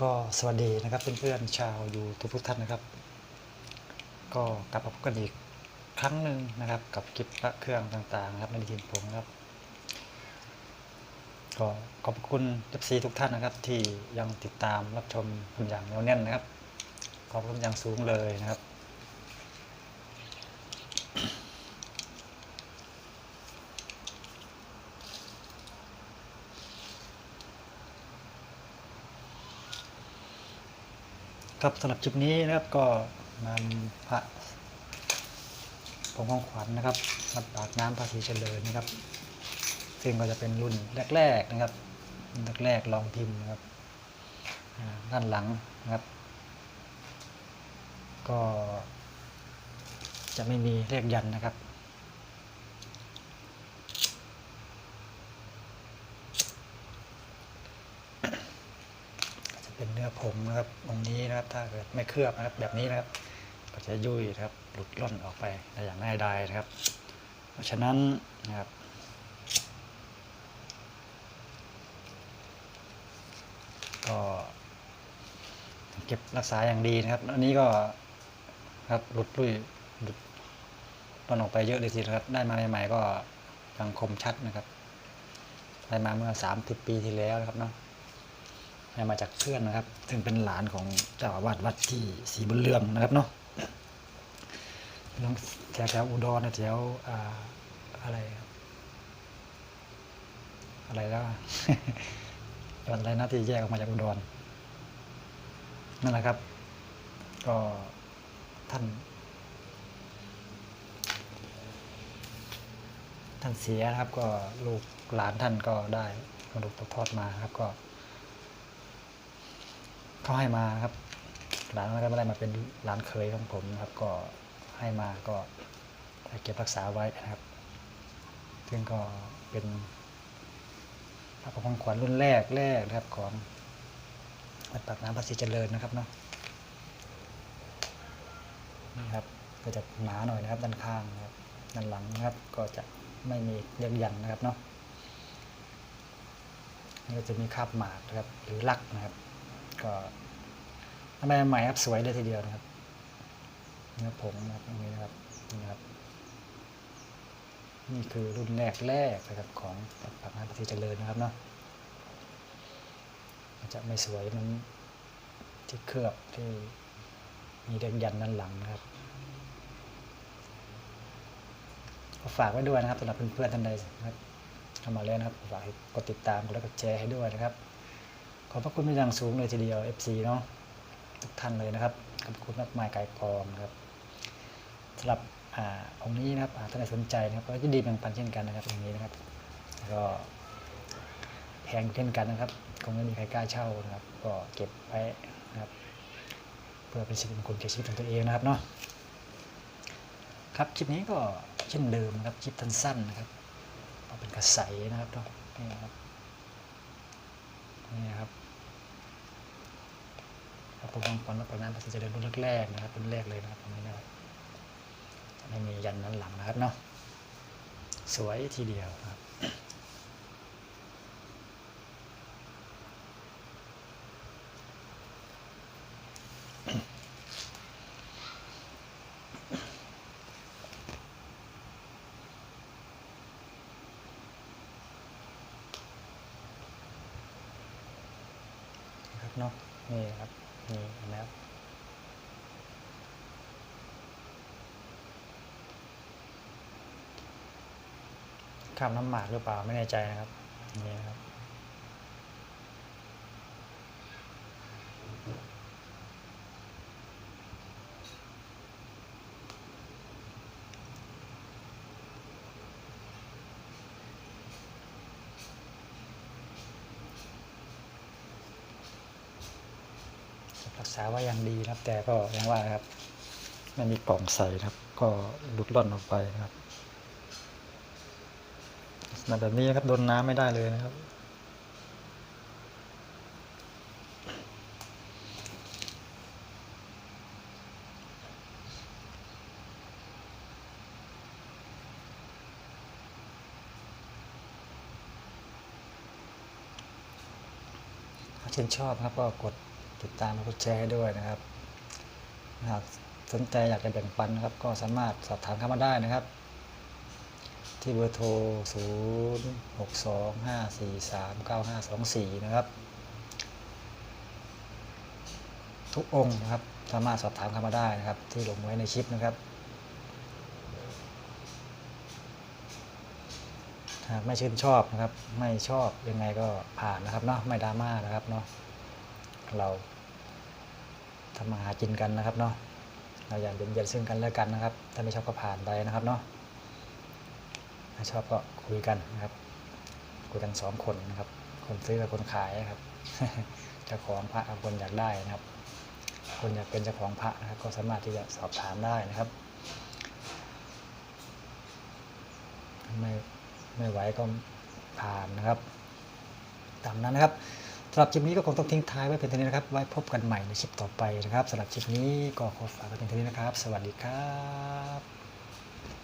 ก็สวัสดีนะครับเพื่อนๆชาวยูทูบทุกท่านนะครับ ก็กลับมาพบกันอีกครั้งหนึ่งนะครับ กับคลิปพระเครื่องต่างๆ ครับในทีมผมครับ ก็ขอบคุณเอฟซีทุกท่านนะครับ ที่ยังติดตามรับชมผมอย่างเนียวแน่นนะครับขอบคุณอย่างสูงเลยนะครับ ครับสำหรับคลิปนี้นะครับก็นำพระผงของขวัญนะครับวัดปากน้ำพระศรีเจริญนะครับ ซึ่งก็จะเป็นรุ่นแรก ๆนะครับรุ่นแรกๆลองพิมพ์นะครับด้านหลังนะครับ ก็จะไม่มีเลขยันนะครับ จะเป็ นื้อผงนะครับตรงนี้นะครับ ถ้าเกิดไม่เคลือบนะครับแบบนี้นะครับ ก็จะยุ่ยนะครับ หลุดล่อนออกไปได้อย่างง่ายดายนะครับ เพราะฉะนั้นนะครับก็เก็บรักษาอย่างดีนะครับ อันนี้ก็ครับหลุดลุยหลุดล่อนออกไปเยอะเลยทีนะครับ ได้มาใหม่ๆก็ยังคมชัดนะครับ ได้มาเมื่อสามสิบปีที่แล้วนะครับเนาะ มาจากเพื่อนนะครับซึ่งเป็นหลานของเจ้าอาวาสวัดที่ศรีบุญเรืองนะครับเนาะน้องแถวแถวอุดรนะแถวอะไรอะไรแล้วจังหวัดอะไรนะที่แยกออกมาจากอุดรนั่นแหละครับ ก็ท่าน ท่านเสียนะครับ ก็ลูกหลานท่านก็ได้มรดกตกทอดมาครับก็ เขาให้มาครับหลานก็ไม่ได้มาเป็นหลานเคยของผมนะครับ ก็ให้มาก็เก็บรักษาไว้นะครับ ซึ่งก็เป็นพระของขวัญรุ่นแรกแรกนะครับของวัดปากน้ำพระศรีเจริญนะครับเนาะนี่ครับก็จะหนาหน่อยนะครับด้านข้างนะครับด้านหลังนะครับ ก็จะไม่มีเรียงยันนะครับเนาะนี่ก็จะมีคาบหมากนะครับหรือลักนะครับ ก็ทำไมใหม่ครับสวยเลยทีเดียวนะครับเนื้อผงนะครับนี้นะครับนี่ครับ นี่คือรุ่นแรกแรกนะครับของปากน้ำปฏิเจริญนะครับเนาะมันจะไม่สวยมันที่เคลือบที่มีเด็กยันด้านหลังนะครับฝากไว้ด้วยนะครับสำหรับเพื่อนๆท่านใดนะครับเข้ามาแล้วนะครับฝากกดติดตามกดไลค์กดแชร์ให้ด้วยนะครับ ขอบพระคุณเป็นอย่างสูงเลยทีเดียว FC เนาะทุกท่านเลยนะครับขอบคุณมากมายกายกองครับสำหรับอ่าองค์นี้นะครับอ่าท่านใดสนใจนะครับก็ยินดีแบ่งปันเช่นกันนะครับองค์นี้นะครับแล้วก็แพงเช่นกันนะครับคงไม่มีใครกล้าเช่านะครับ ก็เก็บไว้นะครับ เพื่อเป็นสิริมงคลแก่ชีวิตของตัวเองนะครับเนาะครับคลิปนี้ก็เช่นเดิมนะครับคลิปสั้นๆนะครับเอาเป็นกระใสนะครับเนาะนี่นะครับ นี่นะครับ พระพุทธขวัญวัดปากน้ำพระเจริญรุ่นแรกๆนะครับรุ่นแรกเลยนะครับตรงนี้นะครับไม่มียันนั้นหลังนะครับเนาะสวยทีเดียวครับนะครับเนาะนี่ครับ นี่นะครับข้ามน้ำหมากหรือเปล่าไม่แน่ใจนะครับนี่นะครับ รักษาไว้อย่างดีนะครับ แต่ก็ยังว่าครับ ไม่มีกล่องใส่ครับ ก็หลุดล่อนออกไปนะครับลักษณะแบบนี้ครับโดนน้ำไม่ได้เลยนะครับถ้าชื่นชอบครับก็กด ติดตามและกดแชร์ให้ด้วยนะครับ หากสนใจอยากจะแบ่งปันนะครับ ก็สามารถสอบถามเข้ามาได้นะครับ ที่เบอร์โทร 0 6 2 5 4 3 9 5 2 4 นะครับ ทุกองค์นะครับสามารถสอบถามเข้ามาได้นะครับ ที่ลงไว้ในคลิปนะครับหากไม่ชื่นชอบนะครับ ไม่ชอบยังไงก็ผ่านนะครับเนาะไม่ดราม่านะครับเนาะเรา ทำมาหากินกันนะครับเนาะเราอย่าเบียดเบียนซึ่งกันและกันนะครับ ถ้าไม่ชอบก็ผ่านไปนะครับเนาะถ้าชอบก็คุยกันนะครับคุยกันสองคนนะครับ คนซื้อกับคนขายนะครับเจ้าของพระกับคนอยากได้นะครับ คนอยากเป็นเจ้าของพระนะครับ ก็สามารถที่จะสอบถามได้นะครับไม่ไม่ไหวก็ผ่านนะครับ ตามนั้นนะครับ สำหรับคลิปนี้ก็คงต้องทิ้งท้ายไว้เพียงเท่านี้นะครับ ไว้พบกันใหม่ในคลิปต่อไปนะครับสำหรับคลิปนี้ก็ขอฝากไว้เพียงเท่านี้นะครับ สวัสดีครับ